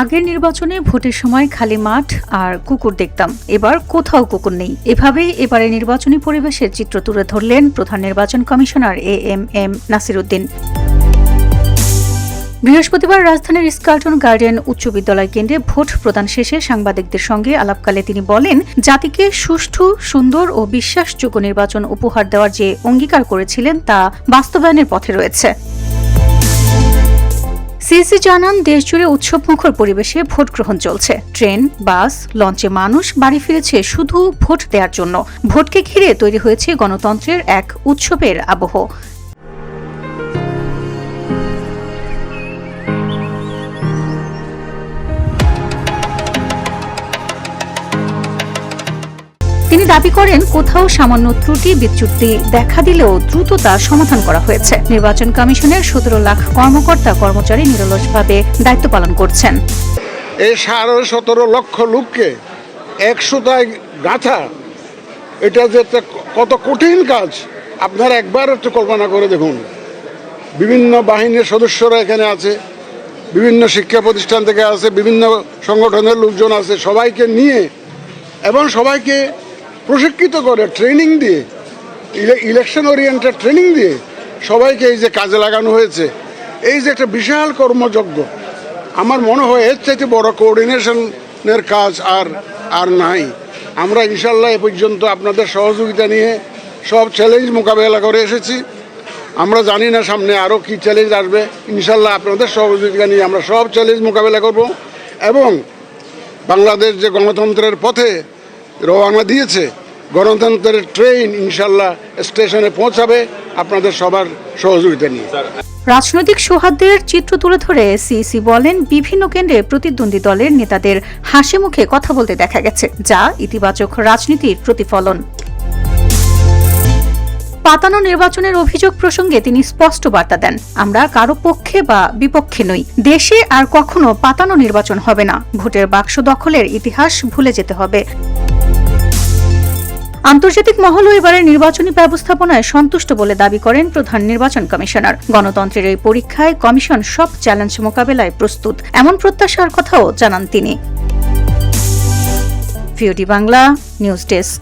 আগের নির্বাচনে ভোটের সময় খালি মাঠ আর কুকুর দেখতাম। এবার কোথাও কুকুর নেই। এভাবেই এবারে নির্বাচনী পরিবেশের চিত্র তুলে ধরলেন প্রধান নির্বাচন commissioner A M M Nasiruddin. বৃহস্পতিবার রাজধানীর স্কার্টন গার্ডেন উচ্চ বিদ্যালয় কেন্দ্রে ভোট প্রদান শেষে সাংবাদিকদের সঙ্গে আলাপকালে তিনি বলেন, জাতিকে সুষ্ঠু, সুন্দর ও বিশ্বাসযোগ্য নির্বাচন উপহার দেওয়ার যে অঙ্গীকার করেছিলেন তা বাস্তবায়নের পথে রয়েছে। সিসি জানান, দেশজুড়ে উৎসবমুখর পরিবেশে ভোট গ্রহণ চলছে। ট্রেন, বাস, লঞ্চে মানুষ বাড়ি ফিরেছে শুধু ভোট দেওয়ার জন্য। ভোটকে ঘিরে তৈরি হয়েছে গণতন্ত্রের এক উৎসবের আবহ। তিনি দাবি করেন, কোথাও সামান্য ত্রুটি, বিচ্যুতি দেখা দিলেও দ্রুত তা সমাধান করা হয়েছে। নির্বাচন কমিশনের সতেরো লাখ কর্মকর্তা কর্মচারী নিরলসভাবে দায়িত্ব পালন করছেন। এই সাড়ে সতেরো লক্ষ লোককে একশোটায় গাঁথা, এটা যে কত কঠিন কাজ, আপনারা একবার একটু কল্পনা করে দেখুন। বিভিন্ন বাহিনীর সদস্যরা এখানে আছে, বিভিন্ন শিক্ষা প্রতিষ্ঠান থেকে আছে, বিভিন্ন সংগঠনের লোকজন আছে, সবাইকে নিয়ে, এবং সবাইকে প্রশিক্ষিত করে ট্রেনিং দিয়ে ইলেকশন ওরিয়েন্টেড ট্রেনিং দিয়ে সবাইকে এই যে কাজে লাগানো হয়েছে। এই যে একটা বিশাল কর্মযজ্ঞ, আমার মনে হয় এর চাইতে বড় কোঅর্ডিনেশনের কাজ আর আর নাই। আমরা ইনশাল্লাহ এ পর্যন্ত আপনাদের সহযোগিতা নিয়ে সব চ্যালেঞ্জ মোকাবেলা করে এসেছি। আমরা জানি না সামনে আরও কি চ্যালেঞ্জ আসবে। ইনশাল্লাহ আপনাদের সহযোগিতা নিয়ে আমরা সব চ্যালেঞ্জ মোকাবেলা করব। এবং বাংলাদেশ যে গণতন্ত্রের পথে রওনা দিয়েছে। গণতন্ত্রের ট্রেন ইনশাল্লাহ স্টেশনে পৌঁছাবে। আপনাদের সবার সহযোগিতা নিয়ে। রাজনৈতিক সৌহার্দ্যের চিত্র তুলে ধরে সিইসি বলেন, বিভিন্ন কেন্দ্রে প্রতিদ্বন্দ্বী দলের নেতাদের হাসি মুখে কথা বলতে দেখা গেছে, যা ইতিবাচক রাজনীতির প্রতিফলন। পাতানো নির্বাচনের অভিযোগ প্রসঙ্গে তিনি স্পষ্ট বার্তা দেন, আমরা কারও পক্ষে বা বিপক্ষে নই। দেশে আর কখনো পাতানো নির্বাচন হবে না। ভোটের বাক্স দখলের ইতিহাস ভুলে যেতে হবে। আন্তর্জাতিক মহলও এবারের নির্বাচনী ব্যবস্থাপনায় সন্তুষ্ট বলে দাবি করেন প্রধান নির্বাচন কমিশনার। গণতন্ত্রের এই পরীক্ষায় কমিশন সব চ্যালেঞ্জ মোকাবেলায় প্রস্তুত, এমন প্রত্যাশার কথাও জানান তিনি। Bangla, news desk.